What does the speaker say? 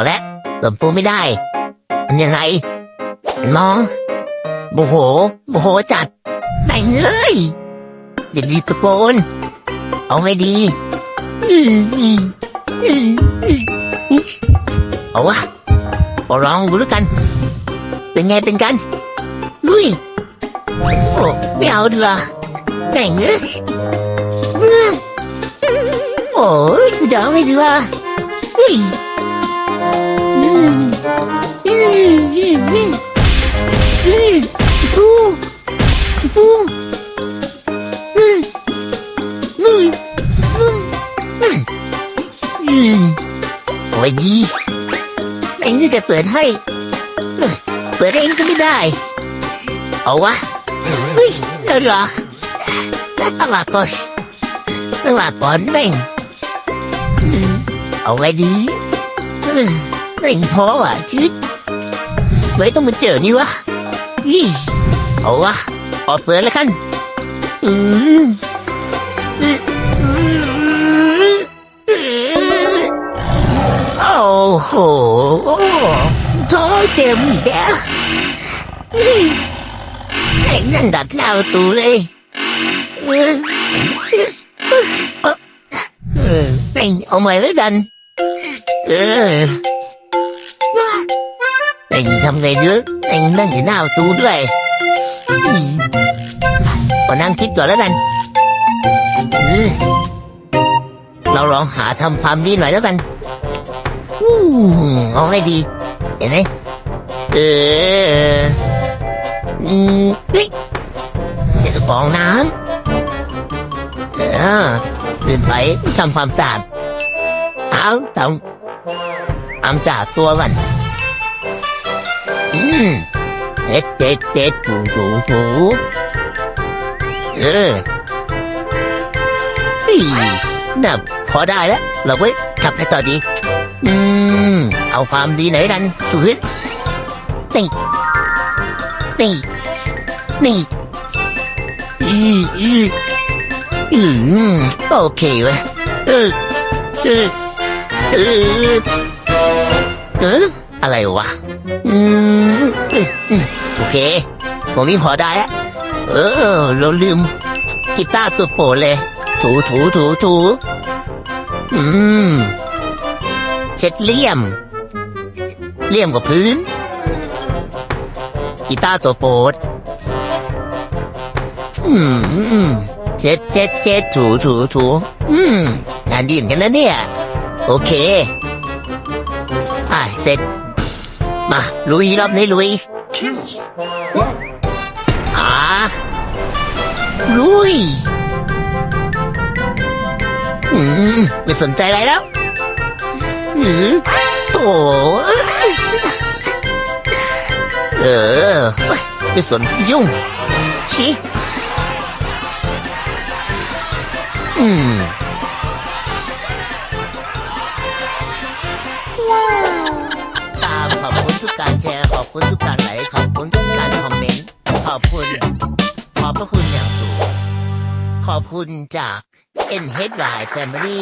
เอาละเปิดปูไม่ได้ มันยังไงมองโมโหโมโหจัดแต่งเลยอย่าดีตะโกนเอาไงดีอืมอืมอืมอือเอาวะก็ลองดูแล้วกัน เป็นไงเป็นกันลุยโอ้ไม่เอาดีกว่าแต่งเอ้ยโอ้ยเดี๋ยวไม่ดีกว่าเฮ้ย โอ้ยดีไอ้นี่จะเปิดให้ เปิดเองก็ไม่ได้ เอาวะเฮ้ยเดี๋ยวรอตั้งหลักก่อนตั้งหลักก่อนแม่งเอาไงดี เออแม่งพอว่ะชีวิตไม่ต้องมาเจอนี่วะยี่เอาวะออกเปิดแล้วกันอืมโอ้โหท้อเจ็บอีกแล้วไอ้นั่นดัดหน้าประตูเลยเออเออแม่งเอาใหม่แล้วกัน เออแม่งทำไงเยอะแม่งนั่งอยู่หน้าประตูด้วยอืมขอนั่งคิดก่อนแล้วกันเราลองหาทำความดีหน่อยแล้วกันอู้เอาไงดี เห็นไหมเอออืมเฮ้ยเดี๋ยวจะกรองน้ำเออตื่นไปทำความสะอาดเอาทำ ความสะอาตัวก่อนอืมเจ็ดเจ็ดเจ็ดถูถูถูเออเฮ้ยน่ะพอได้แล้วเราไว้ทำอะไรต่อดี อืม เอาความดีไหนกันสุดนี่ นี่ นี่อืมอืมอืมโอเคเว้ยเออเออเออ เอออะไรวะ อืมโอเค ผมนี่พอได้ล้วเออ เราลืม กีตาร์ตัวโปรดเลย ถูถูถูถูอืม เช็ดเลี่ยม เลี่ยมกับพื้น กีตาร์ตัวโปรดอืมอืมเช็ดเช็ดเช็ดถูถูถูอืมงานดีเหมือนกันนะเนี่ย โอเค อ่าเสร็จ มาลุยรอบนี้ลุยอ่าลุย อืม ไม่สนใจอะไรแล้วอืมโถเออ ไม่สนยุ่งชิอืม ทุกการแชร์ ขอบคุณทุกการไลค์ขอบคุณทุกการคอมเมนต์ ขอบคุณ ขอบพระคุณอย่างสูง ขอบคุณจาก N H Y Family